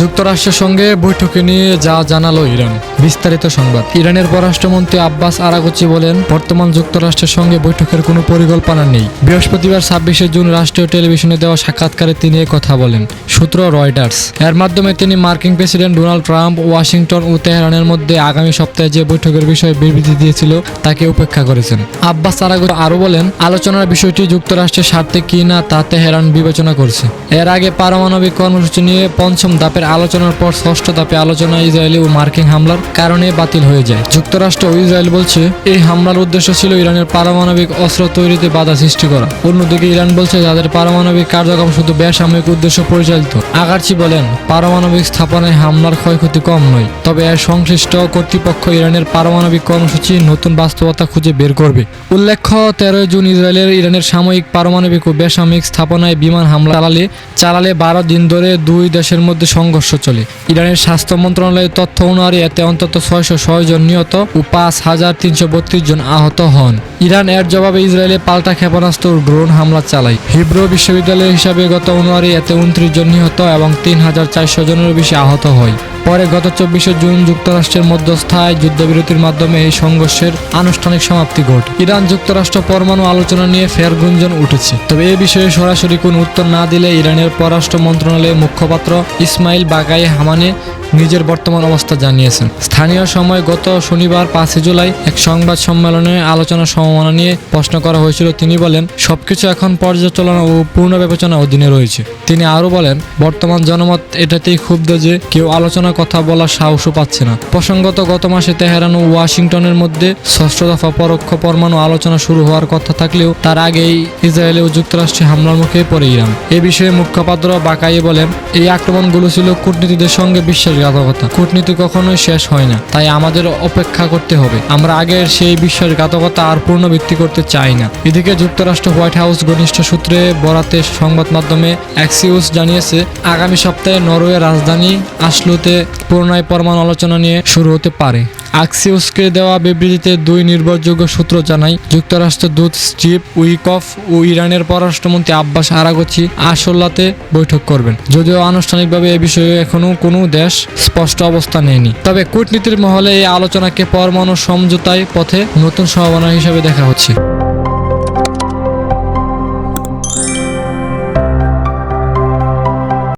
যুক্তরাষ্ট্রের সঙ্গে বৈঠকে নিয়ে যা জানালো ইরান। বিস্তারিত সংবাদ। ইরানের পররাষ্ট্রমন্ত্রী আব্বাস আরাগচি বলেন, বর্তমান যুক্তরাষ্ট্রের সঙ্গে বৈঠকের কোনো পরিকল্পনা নেই। বৃহস্পতিবার ছাব্বিশে জুন রাষ্ট্রীয় টেলিভিশনে দেওয়া সাক্ষাৎকারে তিনি কথা বলেন, সূত্র রয়টার্স। এর মাধ্যমে তিনি মার্কিন প্রেসিডেন্ট ডোনাল্ড ট্রাম্প, ওয়াশিংটন ও তেহরানের মধ্যে আগামী সপ্তাহে যে বৈঠকের বিষয়ে বিবৃতি দিয়েছিল, তাকে উপেক্ষা করেছেন। আব্বাস আরাগচি আরও বলেন, আলোচনার বিষয়টি যুক্তরাষ্ট্রের স্বার্থে কি না তা তেহরান বিবেচনা করছে। এর আগে পারমাণবিক কর্মসূচি নিয়ে পঞ্চম ধাপের আলোচনার পর ষষ্ঠ ধাপে আলোচনা ইসরায়েলি ও মার্কিন হামলার কারণে বাতিল হয়ে যায়। যুক্তরাষ্ট্র ও ইসরায়েল বলছে, এই হামলার উদ্দেশ্য ছিল ইরানের পারমাণবিক অস্ত্র তৈরিতে বাধা সৃষ্টি করা। অন্যদিকে ইরান বলছে, যাদের পারমাণবিক কার্যক্রম শুধু বেসামরিক উদ্দেশ্য পরিচালিত। আগারচি বলেন, পারমাণবিক স্থাপনায় হামলার ক্ষয়ক্ষতি কম নয়, তবে এর সংশ্লিষ্ট কর্তৃপক্ষ ইরানের পারমাণবিক কর্মসূচি নতুন বাস্তবতা খুঁজে বের করবে। উল্লেখ্য, তেরোই জুন ইসরায়েলের ইরানের সাময়িক পারমাণবিক ও বেসামরিক স্থাপনায় বিমান হামলা চালালে চালালে বারো দিন ধরে দুই দেশের মধ্যে সংঘর্ষ চলে। ইরানের স্বাস্থ্য মন্ত্রণালয়ের তথ্য অনুযায়ী এতে অন্তত ছয়শো ছয় জন নিহত ও পাঁচ হাজার তিনশো বত্রিশ জন আহত হন। ইরান এর জবাবে ইসরায়েলে পাল্টা ক্ষেপণাস্ত্র ড্রোন হামলা চালায়। হিব্রু বিশ্ববিদ্যালয়ের হিসাবে গত অনুয়ারি এতে উনত্রিশ জন নিহত এবং তিন হাজার চারশো জনেরও বেশি আহত হয়। পরে গত চব্বিশে জুন যুক্তরাষ্ট্রের মধ্যস্থায় যুদ্ধবিরতির মাধ্যমে এই সংঘর্ষের আনুষ্ঠানিক সমাপ্তি ঘটে। ইরান যুক্তরাষ্ট্র পরমাণু আলোচনা নিয়ে ফের গুঞ্জন উঠেছে। তবে এ বিষয়ে সরাসরি কোনো উত্তর না দিলে ইরানের পররাষ্ট্র মন্ত্রণালয়ের মুখপাত্র ইসমাইল বাগাই হামানে নিজের বর্তমান অবস্থা জানিয়েছেন। স্থানীয় সময় গত শনিবার পাঁচই জুলাই এক সংবাদ সম্মেলনে আলোচনা সম্ভাবনা নিয়ে প্রশ্ন করা হয়েছিল। তিনি বলেন, সবকিছু এখন পর্যালোচনা ও পূর্ণ বিবেচনা অধীনে রয়েছে। তিনি আরও বলেন, বর্তমান জনমত এটাতেই ক্ষুব্ধ যে কেউ আলোচনার কথা বলার সাহসও পাচ্ছে না। প্রসঙ্গত, গত মাসে তেহরান ও ওয়াশিংটনের মধ্যে ষষ্ঠ দফা পরোক্ষ পরমাণু আলোচনা শুরু হওয়ার কথা থাকলেও তার আগেই ইসরায়েলে ও যুক্তরাষ্ট্রে হামলার মুখে পড়ে ইরান। এ বিষয়ে মুখপাত্র বাকাই বলেন, এই আক্রমণগুলো ছিল কূটনীতিদের সঙ্গে বিশ্বাসঘাতকতা কূটনীতি কখনোই শেষ হয় না, তাই আমাদের অপেক্ষা করতে হবে। আমরা আগের সেই বিশ্বাসঘাতকতা আর পুনর্বৃত্তি করতে চাই না। এদিকে যুক্তরাষ্ট্র হোয়াইট হাউস ঘনিষ্ঠ সূত্রে বরাতে সংবাদ মাধ্যমে অ্যাক্সিউস জানিয়েছে, আগামী সপ্তাহে নরওয়ে রাজধানী আসলুতে পুনরায় পরমাণু আলোচনা নিয়ে শুরু হতে পারে। আক্সিউসকে দেওয়া বিবৃতিতে দুই নির্ভরযোগ্য সূত্র জানায় যুক্তরাষ্ট্রের দূত স্টিভ উইকফ ও ইরানের পররাষ্ট্রমন্ত্রী আব্বাস আরাগচি আসল্লাতে বৈঠক করবেন। যদিও আনুষ্ঠানিকভাবে এ বিষয়ে এখনও কোনো দেশ স্পষ্ট অবস্থা নেয়নি। তবে কূটনীতির মহলে এই আলোচনাকে পরমাণু সমঝোতায় পথে নতুন সম্ভাবনা হিসেবে দেখা হচ্ছে।